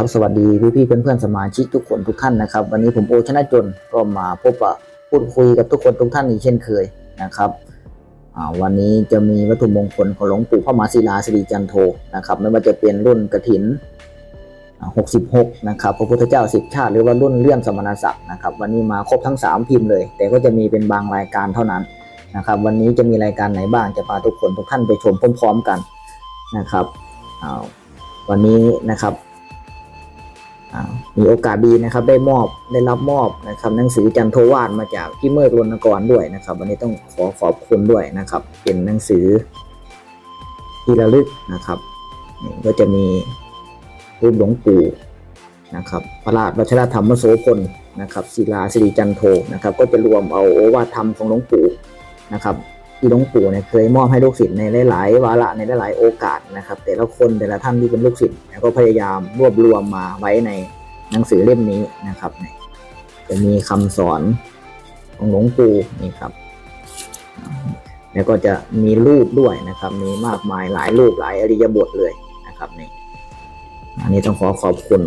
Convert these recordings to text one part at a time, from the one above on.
ครับสวัสดีพี่พี่ๆเพื่อนๆสมาชิกทุกคนทุกท่านนะครับ วันนี้ผมโอชนะจนก็มาพบปะพูดคุยกับทุกคนทุกท่านอีกเช่นเคยนะครับวันนี้จะมีวัตถุมงคลของหลวงปู่พระมหาศิลาสิริจันโทนะครับไม่ว่าจะเป็นรุ่นกระถินอ่า66 นะครับพระพุทธเจ้าสิบชาติ หรือว่ารุ่นเลื่อมสมณศักดิ์นะครับ วันนี้มาครบทั้ง 3 พิมพ์เลย แต่ก็จะมีเป็นบางรายการเท่านั้นนะครับ วันนี้จะมีรายการไหนบ้างจะพาทุกคนทุกท่านไปชมพร้อม ๆ กันนะครับวันนี้นะครับ มีโอกาสดีนะครับ ได้มอบได้รับมอบนะครับหนังสือจันโทวาดมาจากพี่เมฆรณกรด้วยนะครับ วันนี้ต้องขอขอบคุณด้วยนะครับ เป็นหนังสือที่ระลึกนะครับนี่ก็จะมีรูปหลวงปู่นะครับพระราชวัชรธรรมโสพลนะครับศิลาสิริจันโทนะครับ ก็จะรวมเอาโอวาทธรรมของหลวงปู่นะครับ ที่หลวงปู่เนี่ยเคยมอบให้ลูกศิษย์ในหลายๆวาระในหลายๆโอกาสนะครับ แต่ละคนแต่ละท่านที่เป็นลูกศิษย์เนี่ยก็พยายามรวบรวมมาไว้ในหนังสือเล่มนี้นะครับจะมีคำสอนของหลวงปู่นี่ครับ แล้วก็จะมีรูปด้วยนะครับ มีมากมายหลายรูปหลายอริยบทเลยนะครับนี่อันนี้ต้องขอขอบคุณ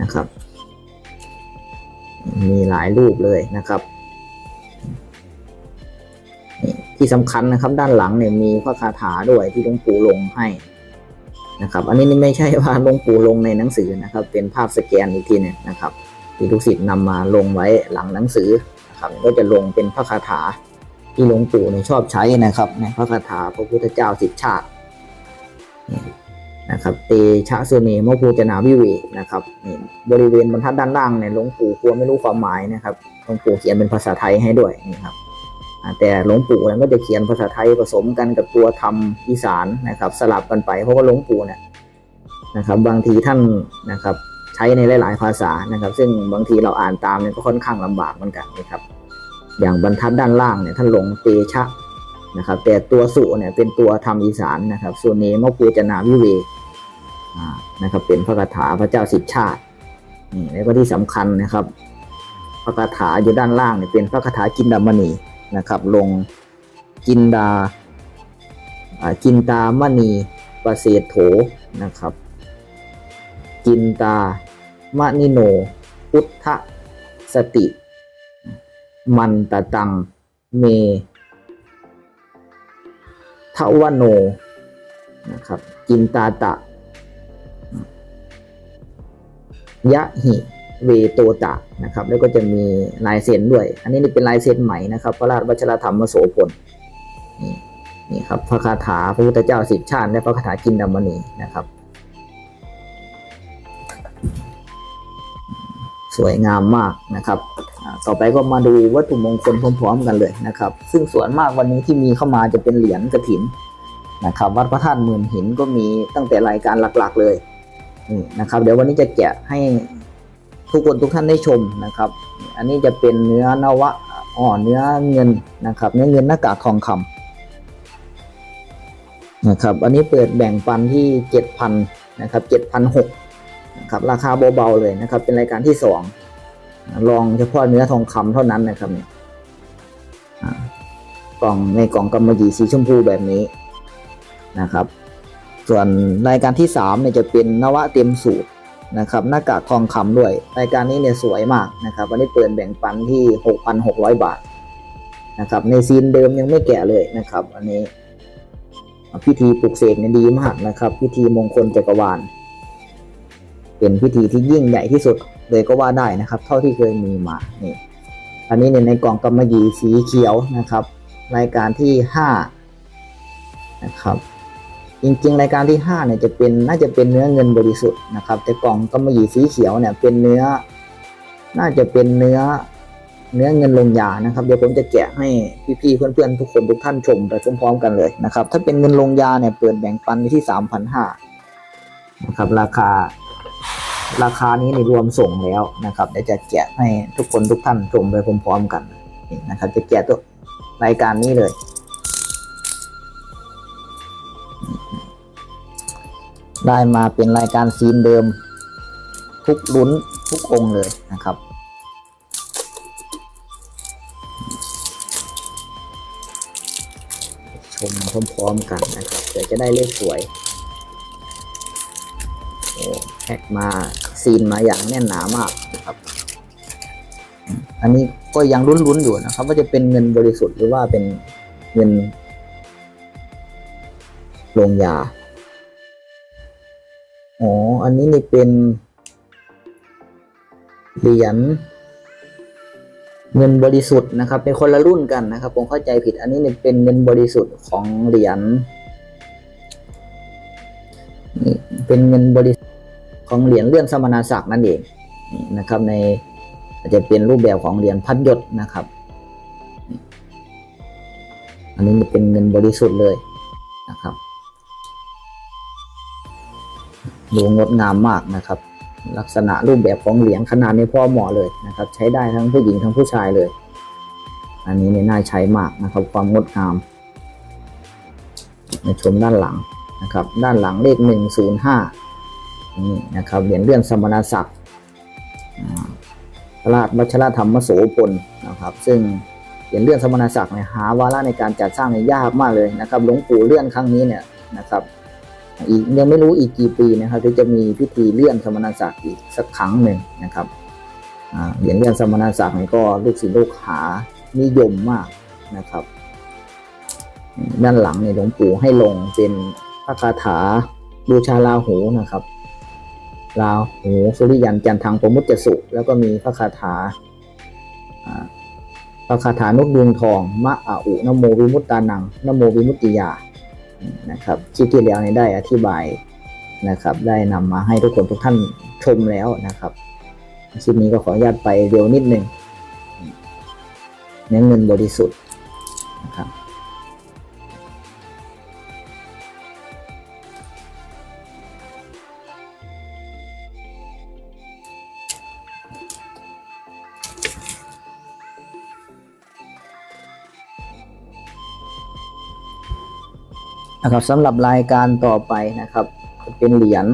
นะครับ มีหลายรูปเลยนะครับ ที่สำคัญนะครับ ด้านหลังเนี่ยมีพระคาถาด้วยที่หลวงปู่ลงให้นะครับ อันนี้ไม่ใช่ว่าหลวงปู่ลงในหนังสือนะครับ เป็นภาพสแกนอีกทีหนึงนะครับ ที่ลูกศิษย์นำมาลงไว้หลังหนังสือนะครับ ก็จะลงเป็นพระคาถาที่หลวงปู่เนี่ยชอบใช้นะครับ ในพระคาถาพระพุทธเจ้าสิบชาตินี่นะครับเตชะสุเนมะภูจนาวิเวกนะครับนี่บริเวณบรรทัดด้านล่างเนี่ยหลวงปู่กลัวไม่รู้ความหมายนะครับหลวงปู่เขียนเป็นภาษาไทยให้ด้วยนี่ครับ แต่หลวงปู่เนี่ยก็จะเขียนภาษาไทยผสมกันกับตัวธรรมอีสานนะครับ สลับกันไปเพราะว่าหลวงปู่เนี่ยนะครับ บางทีท่านนะครับใช้ในหลาย ๆ ภาษานะครับ ซึ่งบางทีเราอ่านตามเนี่ยก็ค่อนข้างลำบากเหมือนกันนะครับ อย่างบรรทัดด้านล่างเนี่ยท่านลงเตชะนะครับ แต่ตัวสุเนี่ยเป็นตัวธรรมอีสานนะครับส่วนเนมะปูจนาวิเวนะครับ เป็นพระคาถาพระเจ้าสิทธชาตินี่แล้วก็ที่สำคัญนะครับพระคาถาอยู่ด้านล่างเนี่ยเป็นพระคาถาจินดามณี นะครับ ลงจินดาจินตามณีประเสโถนะครับ จินตามณิโน พุทธสติ มันตะตังเมทวโนนะครับ จินตาตะ ยะหิ เวโตตะนะครับแล้วก็จะมีลายเซ็นด้วย อันนี้นี่เป็นลายเซ็นใหม่นะครับ พระราชวัชรธรรมโสพลนี่นี่ครับพระคาถาพระพุทธเจ้าสิบชาติและพระคาถากินดามณีนะครับ สวยงามมากนะครับ ต่อไปก็มาดูวัตถุมงคลพร้อมๆกันเลยนะครับ ซึ่งส่วนมากวันนี้ที่มีเข้ามาจะเป็นเหรียญกระถินนะครับ วัดพระธาตุหมื่นหินก็มีตั้งแต่รายการหลักๆเลยนี่นะครับ เดี๋ยววันนี้จะแกะให้ ทุกคนทุกท่านได้ชมนะครับ อันนี้จะเป็นเนื้อนวะอ่อนเนื้อเงินนะครับ เนื้อเงินหน้ากากทองคำนะครับ อันนี้เปิดแบ่งปันที่เจ็ดพันนะครับเจ็ดพันหกนะครับ ราคาเบาๆเลยนะครับ เป็นรายการที่สองลองเฉพาะเนื้อทองคำเท่านั้นนะครับเนี่ยกล่องในกล่องกำมะหยี่สีชมพูแบบนี้นะครับ ส่วนรายการที่สามเนี่ยจะเป็นนวะเต็มสูตร นะครับหน้ากากทองคำด้วยรายการนี้เนี่ยสวยมากนะครับวันนี้เปิดแบ่งปันที่ 6,600 บาทนะครับในซีนเดิมยังไม่แกะเลยนะครับ อันนี้พิธีปลุกเสกเนี่ยดีมากนะครับ พิธีมงคลจักรวาล เป็นพิธีที่ยิ่งใหญ่ที่สุดเลยก็ว่าได้นะครับ เท่าที่เคยมีมานี่อันนี้เนี่ยในกล่องกำมะหยี่สีเขียวนะครับ รายการที่ 5 นะครับ จริงๆ รายการที่5เนี่ยจะเป็นน่าจะเป็นเนื้อเงินบริสุทธิ์นะครับ แต่กล่องกำมะหยีสีเขียวเนี่ยเป็นเนื้อ น่าจะเป็นเนื้อเนื้อเงินลงยานะครับ เดี๋ยวผมจะแกะให้พี่ๆเพื่อนๆทุกคนทุกท่านชมไปพร้อมๆกันเลยนะครับ ถ้าเป็นเงินลงยาเนี่ยเปิดแบ่งปันที่3,500นะครับ ราคา ราคานี้ในรวมส่งแล้วนะครับเดี๋ยวจะแกะให้ทุกคนทุกท่านชมไปพร้อมๆกันนะครับ จะแกะตัวรายการนี้เลย ได้มาเป็นรายการซีนเดิม ทุกลุ้นทุกองเลยนะครับชมพร้อมๆกันนะครับเดี๋ยวจะได้เลขสวยโอ้แพ็กมาซีนมาอย่างแน่นหนามากนะครับอันนี้ก็ยังลุ้นๆอยู่นะครับ ว่าจะเป็นเงินบริสุทธิ์หรือว่าเป็นเงินลงยา อ๋อ อันนี้นี่เป็น เหรียญเงินบริสุทธิ์นะครับ เป็นคนละรุ่นกันนะครับ ผมเข้าใจผิด อันนี้เนี่ยเป็นเงินบริสุทธิ์ของเหรียญนี่เป็นเงินบริสุทธิ์ของเหรียญเลื่อนสมณศักดิ์นั่นเองนะครับ ในอาจจะเป็นรูปแบบของเหรียญพัดยศนะครับ อันนี้เป็นเงินบริสุทธิ์เลยนะครับ ดูงดงามมากนะครับ ลักษณะรูปแบบของเหรียญขนาดนี้พอเหมาะเลยนะครับ ใช้ได้ทั้งผู้หญิงทั้งผู้ชายเลย อันนี้นี่น่าใช้มากนะครับ ความงดงามมาชมด้านหลังนะครับ ด้านหลังเลขหนึ่งศูนย์ห้านี่นะครับเหรียญเลื่อนสมณศักดิ์อ่าพระราชวัชรธรรมโสพลนะครับ ซึ่งเหรียญเลื่อนสมณศักดิ์เนี่ยหาวาระในการจัดสร้างเนี่ยยากมากเลยนะครับหลวงปู่เลื่อนครั้งนี้เนี่ยนะครับ อีกยังไม่รู้อีกกี่ปีนะครับที่จะมีพิธีเลื่อนสมณศักดิ์อีกสักครั้งหนึ่งนะครับเหรียญเลื่อนสมณศักดิ์นี่ก็ลูกศิษย์ลูกหานิยมมากนะครับ ด้านหลังเนี่ยหลวงปู่ให้ลงเป็นพระคาถาบูชาลาหูนะครับลาหูสุริยันจันทังประมุตจสุแล้วก็มีพระคาถาอ่าพระคาถานกดวงทองมะอาอุนโมวิมุตตานังนโมวิมุตติยา นะครับคลิปที่แล้วนี้ได้อธิบายนะครับ ได้นำมาให้ทุกคนทุกท่านชมแล้วนะครับคลิปนี้ก็ขออนุญาตไปเร็วนิดนึงเนื้อเงินบริสุทธิ์ นะครับสำหรับรายการต่อไปนะครับ เป็นเหรียญ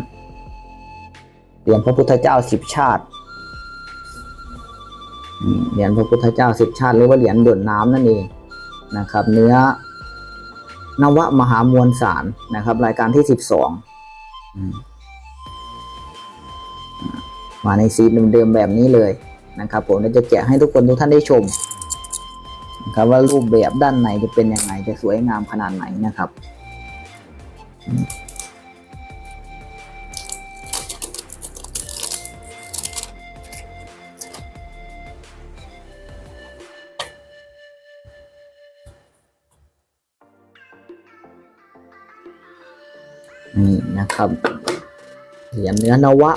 เหรียญพระพุทธเจ้าสิบชาติเหรียญพระพุทธเจ้าสิบชาติหรือว่าเหรียญด่วนน้ำนั่นเองนะครับ เนื้อนวมหามวลสารนะครับ รายการที่สิบสองมาในสีเดิมๆแบบนี้เลยนะครับ ผมเราจะแกะให้ทุกคนทุกท่านได้ชมนะครับว่ารูปแบบด้านในจะเป็นยังไงจะสวยงามขนาดไหนนะครับ นี่นะครับเหรียญเนื้อนวะ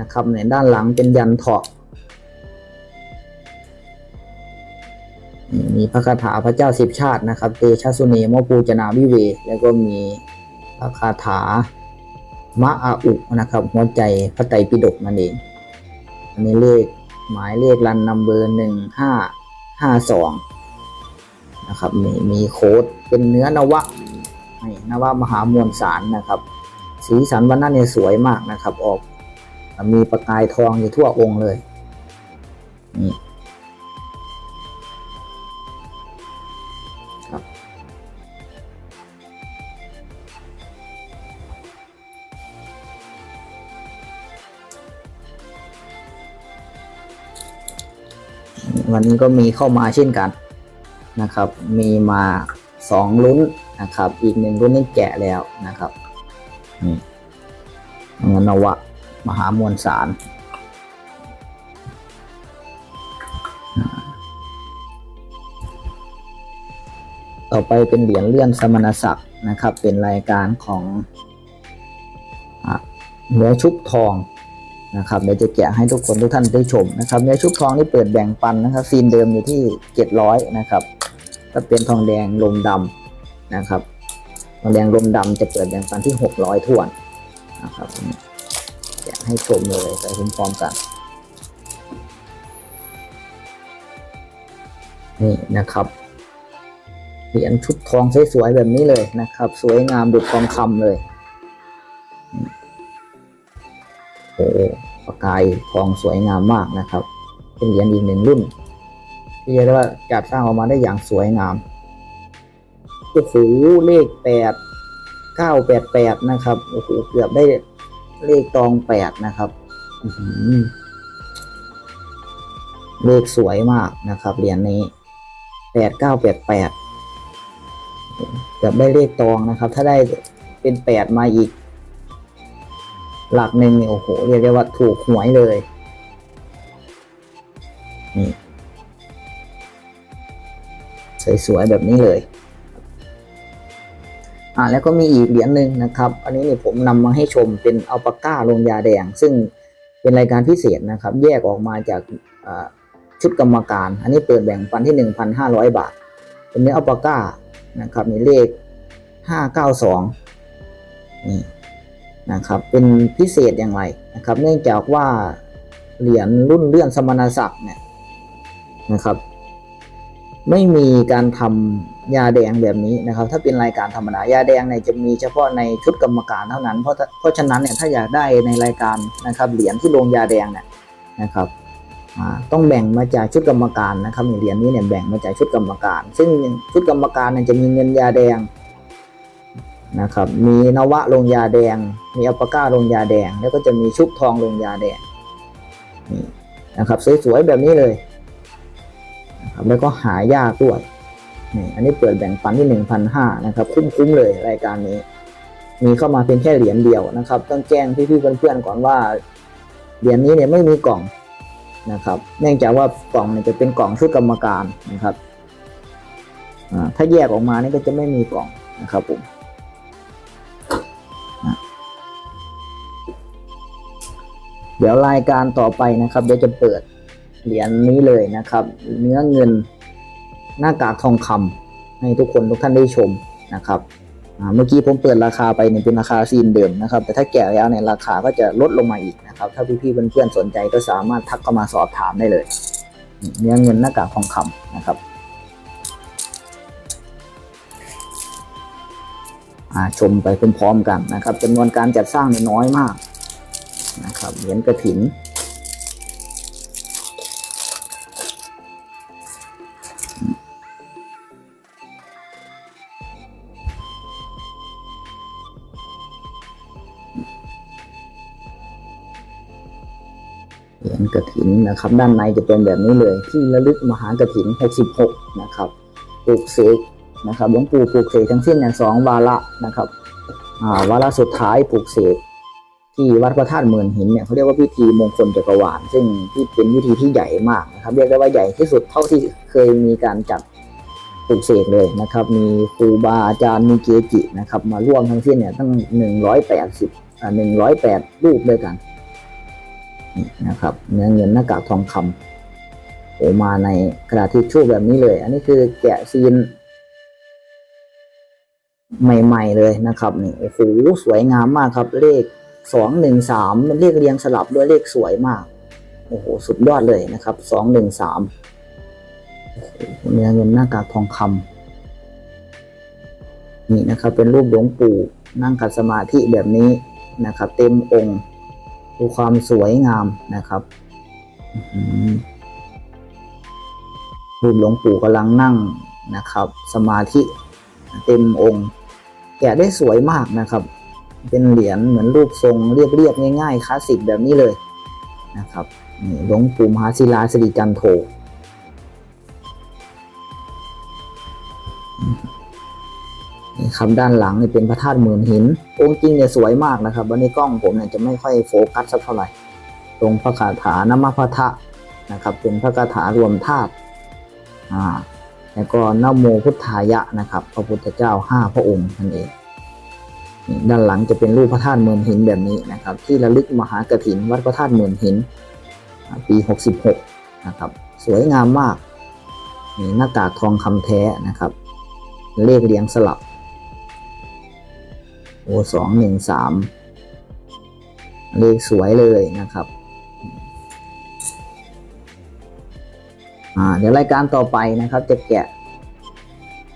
นะครับในด้านหลังเป็นยันเถาะมีพระคาถาพระเจ้าสิบชาตินะครับ เตชะสุเนมปูจนาวิเว แล้วก็มี ระคาถามะอาอุนะครับ หัวใจพระไตรปิฎกนั่นเอง อันนี้เลขหมายเลขรันนัมเบอร์หนึ่งห้าห้าสองนะครับมีมีโค้ดเป็นเนื้อนวะนี่นวามหามวลสารนะครับ สีสันวันนั้นเนี่ยสวยมากนะครับ ออก มีประกายทองอยู่ทั่วองค์เลยนี่ วันนี้ก็มีเข้ามาเช่นกันนะครับ มีมาสองลุ้นนะครับ อีกหนึ่งรุ่นนี่แกะแล้วนะครับนี่เงินนวะ มหามวลสารต่อไปเป็นเหรียญเลื่อนสมณศักดิ์นะครับ เป็นรายการของอะเนื้อชุบทอง นะครับเดี๋ยวจะแกะให้ทุกคนทุกท่านได้ชมนะครับเนื้อชุบทองนี่เปิดแบ่งปันนะครับซีนเดิมอยู่ที่ 700 นะครับก็เป็นทองแดงลมดำนะครับทองแดงลมดำจะเปิดแบ่งปันที่ 600ถ้วนนะครับอยากให้ชมเลยไปพร้อมๆกันนี่นะครับเหรียญชุดทองสวยๆแบบนี้เลยนะครับ สวยงามดุจทองคำเลย ประกายทองสวยงามมากนะครับ เป็นเหรียญอีกหนึ่งรุ่น ที่เรียกได้ว่าจัดสร้างออกมาได้อย่างสวยงามโอ้โหเลขแปดเก้าแปดแปดนะครับโอ้โหเกือบได้เลขตองแปดนะครับเลขสวยมากนะครับเหรียญนี้แปดเก้าแปดแปดเกือบได้เลขตองนะครับ ถ้าได้เป็นแปดมาอีก หลักหนึ่งนี่โอ้โหเรียกได้ว่าถูกหวยเลย นี่ สวยๆแบบนี้เลย อ่าแล้วก็มีอีกเหรียญหนึ่งนะครับ อันนี้เนี่ยผมนำมาให้ชมเป็นอัลปาก้าลงยาแดง ซึ่งเป็นรายการพิเศษนะครับ แยกออกมาจากชุดกรรมการ อันนี้เปิดแบ่งปันที่ 1,500 บาท เป็นเนื้ออัลปาก้านะครับมีเลข 592นี่ นะครับเป็นพิเศษอย่างไรนะครับ เนื่องจากว่าเหรียญรุ่นเลื่อนสมณศักดิ์เนี่ยนะครับ ไม่มีการทำยาแดงแบบนี้นะครับ ถ้าเป็นรายการธรรมดายาแดงเนี่ยจะมีเฉพาะในชุดกรรมการเท่านั้น เพราะเพราะฉะนั้นเนี่ยถ้าอยากได้ในรายการนะครับเหรียญที่ลงยาแดงเนี่ยนะครับต้องแบ่งมาจากชุดกรรมการนะครับเหรียญนี้เนี่ยแบ่งมาจากชุดกรรมการ ซึ่งชุดกรรมการเนี่ยจะมีเงินยาแดง นะครับ มีนวะลงยาแดง มีอัปปาก้าลงยาแดง แล้วก็จะมีชุบทองลงยาแดงนี่นะครับสวยๆแบบนี้เลยนะครับแล้วก็หายากด้วยนี่อันนี้เปิดแบ่งปันที่หนึ่งพันห้านะครับ คุ้มๆเลยรายการนี้ มีเข้ามาเพียงแค่เหรียญเดียวนะครับ ต้องแจ้งพี่ๆเพื่อนๆก่อนว่าเหรียญนี้เนี่ยไม่มีกล่องนะครับ เนื่องจากว่ากล่องเนี่ยจะเป็นกล่องชุดกรรมการนะครับอ่าถ้าแยกออกมานี่ก็จะไม่มีกล่องนะครับผม เดี๋ยวรายการต่อไปนะครับเดี๋ยวจะเปิดเหรียญนี้เลยนะครับ เนื้อเงินหน้ากากทองคำให้ทุกคนทุกท่านได้ชมนะครับเมื่อกี้ผมเปิดราคาไปเนี่ยเป็นราคาซีนเดิมนะครับ แต่ถ้าแกะแล้วเนี่ยราคาก็จะลดลงมาอีกนะครับ ถ้าพี่ๆเพื่อนๆสนใจก็สามารถทักเข้ามาสอบถามได้เลย เนื้อเงินหน้ากากทองคำนะครับชมไปพร้อมๆกันนะครับจำนวนการจัดสร้างนี่น้อยมาก นะครับเหรียญกระถินเหรียญกระถินนะครับ ด้านในจะเป็นแบบนี้เลยที่ระลึกมหากระถิน 66 นะครับปลูกเสกนะครับหลวงปู่ปลูกเสกทั้งสิ้นเนี่ยสองวาระนะครับวาระสุดท้ายปลูกเสก ที่วัดพระธาตุเมืองหินเนี่ยเขาเรียกว่าพิธีมงคลจักรวาลซึ่งที่เป็นพิธีที่ใหญ่มากนะครับ เรียกได้ว่าใหญ่ที่สุดเท่าที่เคยมีการจัดปลูกเสกเลยนะครับ มีครูบาอาจารย์มีเกจินะครับ มาร่วมทั้งสิ้นเนี่ยตั้ง180อ่า108รูปด้วยกันนี่นะครับเนื้อเงินหน้ากากทองคำโอมาในกระดาษทิชชู่แบบนี้เลย อันนี้คือแกะซีนใหม่ ๆ เลยนะครับนี่โอ้โหสวยงามมากครับเลข สองหนึ่งสามเป็นเลขเรียงสลับด้วยเลขสวยมาก โอ้โห สุดยอดเลยนะครับสองหนึ่งสามเนื้อเงินหน้ากากทองคำนี่นะครับ เป็นรูปหลวงปู่นั่งขัดสมาธิแบบนี้นะครับ เต็มองค์ดูความสวยงามนะครับอื้อหือรูปหลวงปู่กำลังนั่งนะครับ สมาธิเต็มองค์ แกะได้สวยมากนะครับ เป็นเหรียญเหมือนรูปทรงเรียบๆง่ายๆคลาสสิกแบบนี้เลยนะครับนี่หลวงปู่มหาศิลาสิริจันโทนี่ครับด้านหลังนี่เป็นพระธาตุหมื่นหิน องค์จริงเนี่ยสวยมากนะครับ วันนี้กล้องผมเนี่ยจะไม่ค่อยโฟกัสสักเท่าไหร่ ตรงพระคาถานมพัทะนะครับ เป็นพระคาถารวมธาตุอ่าแล้วก็นโมพุทธายะนะครับ พระพุทธเจ้าห้าพระองค์นั่นเอง ด้านหลังจะเป็นรูปพระธาตุเมืองหินแบบนี้นะครับ ที่ระลึกมหากถินวัดพระธาตุเมืองหิน ปี 66 นะครับ สวยงามมากนี่หน้ากากทองคำแท้นะครับ เลขเรียงสลับโอสองหนึ่งสามเลขสวยเลยนะครับเดี๋ยวรายการต่อไปนะครับ จะแกะ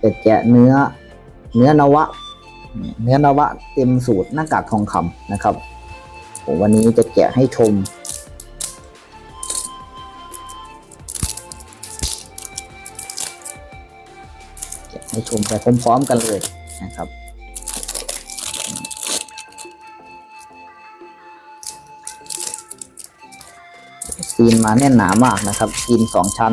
จะแกะเนื้อเนื้อนวะ เนื้อนวะเต็มสูตรหน้ากากทองคำนะครับวันนี้จะแกะให้ชม แกะให้ชมไปพร้อมๆกันเลยนะครับซีนมาแน่นหนามากนะครับซีนสองชั้น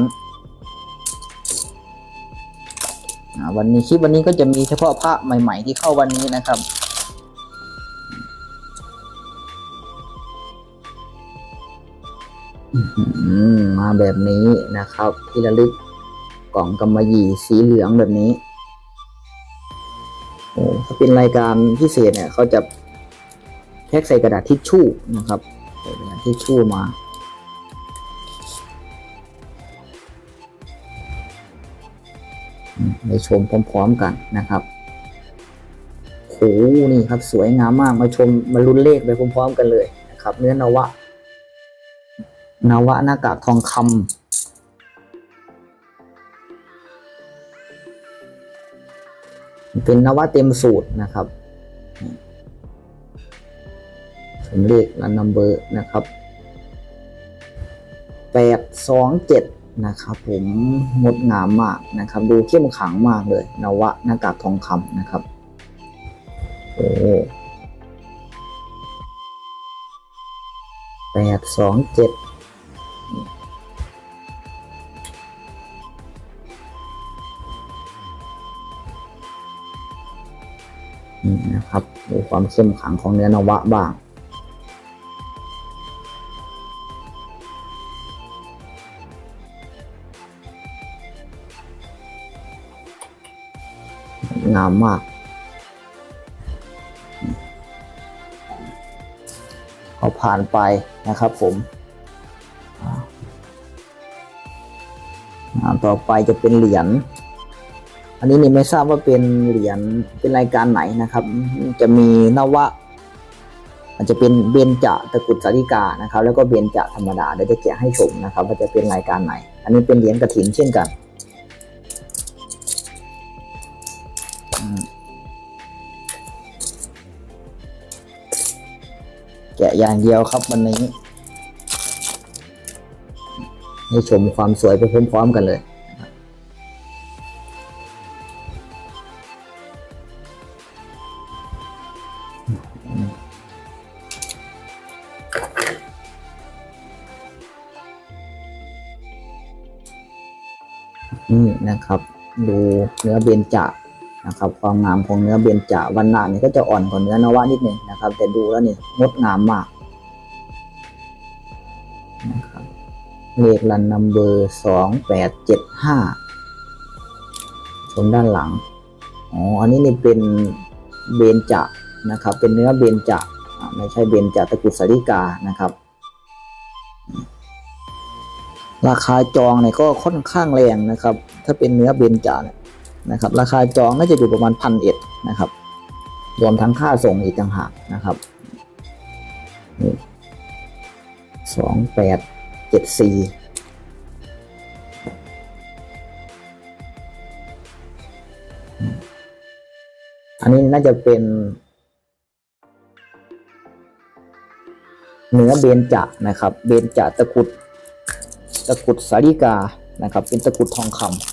วันนี้คลิปวันนี้ก็จะมีเฉพาะพระใหม่ ๆ ที่เข้าวันนี้นะครับมมาแบบนี้นะครับ ที่ระลึกกล่องกำมะหยี่สีเหลืองแบบนี้โอ้ถ้าเป็นรายการพิเศษเนี่ยเขาจะแพ็กใส่กระดาษทิชชู่นะครับใส่กระดาษทิชชู่มา ไปชมพร้อมๆกันนะครับโหนี่ครับสวยงามมากมาชมมาลุ้นเลขไปพร้อมๆกันเลยนะครับ เนื้อนวะนวะหน้ากากทองคำเป็นนวะเต็มสูตรนะครับผมเลขและนัมเบอร์นะครับแปดสองเจ็ด นะครับผมงดงามมากนะครับ ดูเข้มขลังมากเลย นวะหน้ากากทองคำนะครับ โอ้แปดสองเจ็ดนี่นะครับดูความเข้มขลังของเนื้อนวะบ้างามมาก เอาผ่านไปนะครับผมต่อไปจะเป็นเหรียญ อันนี้นี่ไม่ทราบว่าเป็นเหรียญเป็นรายการไหนนะครับ จะมีนวะอาจจะเป็นเบญจตะกุดสาริกานะครับ แล้วก็เบญจธรรมดาเดี๋ยวจะแกะให้ชมนะครับ ว่าจะเป็นรายการไหน อันนี้เป็นเหรียญกระถินเช่นกันะอย่างเดียวครับวันนี้ให้ชมความสวยไปพร้อมๆกันเลยนี่นะครับ ดูเนื้อเบญจ นะครับความงามของเนื้อเบญจวันหนาเนี่ยก็จะอ่อนกว่าเนื้อนวะนิดหนึ่งนะครับ แต่ดูแล้วนี่งดงามมากนะครับเลขลันนัมเบอร์สองแปดเจ็ดห้าชมด้านหลังอ๋ออันนี้นี่เป็นเบญจนะครับ เป็นเนื้อเบญจอ่าไม่ใช่เบญจตะกุดสาริกานะครับ ราคาจองเนี่ยก็ค่อนข้างแรงนะครับ ถ้าเป็นเนื้อเบญจาเนี่ย นะครับ ราคาจองน่าจะอยู่ประมาณพันเอ็ดนะครับ รวมทั้งค่าส่งอีกต่างหากนะครับสองแปดเจ็ดสี่อันนี้น่าจะเป็นเนื้อเบญจนะครับ เบญจตะกุดตะกุดสาริกานะครับ เป็นตะกุดทองคำ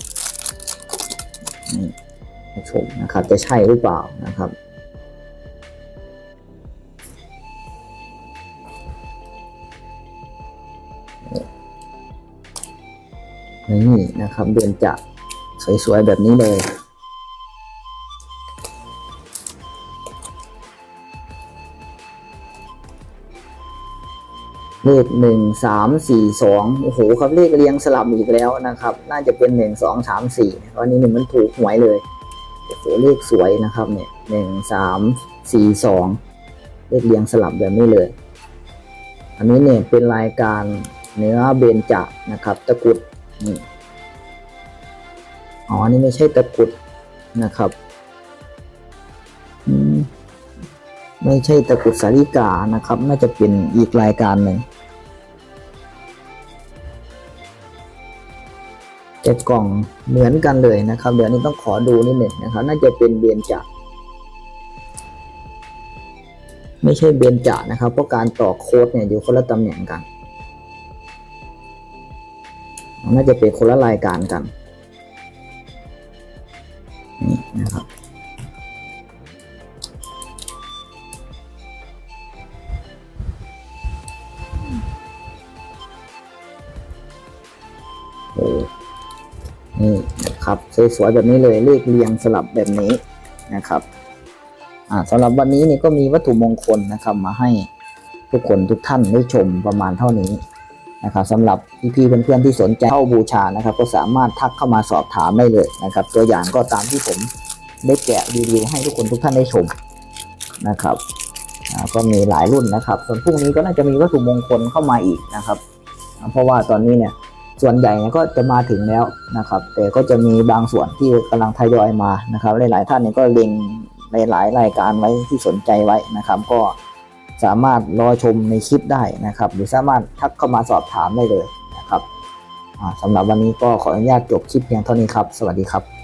นี่ชมนะครับจะใช่หรือเปล่านะครับนี่นะครับเดือนจะสวยๆแบบนี้เลย เลขหนึ่งสามสี่สองโอ้โหครับเลขเรียงสลับอีกแล้วนะครับ น่าจะเป็นหนึ่งสองสามสี่ตอนนี้หนึ่งมันถูกหวยเลยโอ้โหเลขสวยนะครับเนี่ยหนึ่งสามสี่สองเลขเรียงสลับแบบนี้เลย อันนี้เนี่ยเป็นรายการเนื้อเบญจนะครับ ตะกุดนี่อ๋ออันนี่ไม่ใช่ตะกุดนะครับไม่ใช่ตะกุดสาริกานะครับ น่าจะเป็นอีกรายการหนึ่ง แต่กล่องเหมือนกันเลยนะครับ เดี๋ยวนี้ต้องขอดูนิดหนึ่งนะครับ น่าจะเป็นเบียนจะไม่ใช่เบียนจะนะครับ เพราะการต่อโค้ดเนี่ยอยู่คนละตำแหน่งกัน น่าจะเป็นคนละรายการกัน สวยๆแบบนี้เลยเลขเรียงสลับแบบนี้นะครับสำหรับวันนี้นี่ก็มีวัตถุมงคลนะครับมาให้ทุกคนทุกท่านได้ชมประมาณเท่านี้นะครับสำหรับพี่ๆเพื่อนๆที่สนใจเข้าบูชานะครับ ก็สามารถทักเข้ามาสอบถามได้เลยนะครับ ตัวอย่างก็ตามที่ผมได้แกะรีวิวให้ทุกคนทุกท่านได้ชมนะครับก็มีหลายรุ่นนะครับ ส่วนพรุ่งนี้ก็น่าจะมีวัตถุมงคลเข้ามาอีกนะครับ เพราะว่าตอนนี้เนี่ย ส่วนใหญ่ก็จะมาถึงแล้วนะครับ แต่ก็จะมีบางส่วนที่กำลังทยอยมานะครับหลายๆท่านเนี่ยก็เล็งในหลายรายการไว้ที่สนใจไว้นะครับ ก็สามารถรอชมในคลิปได้นะครับ หรือสามารถทักเข้ามาสอบถามได้เลยนะครับสำหรับวันนี้ก็ขออนุญาตจบคลิปเพียงเท่านี้ครับ สวัสดีครับ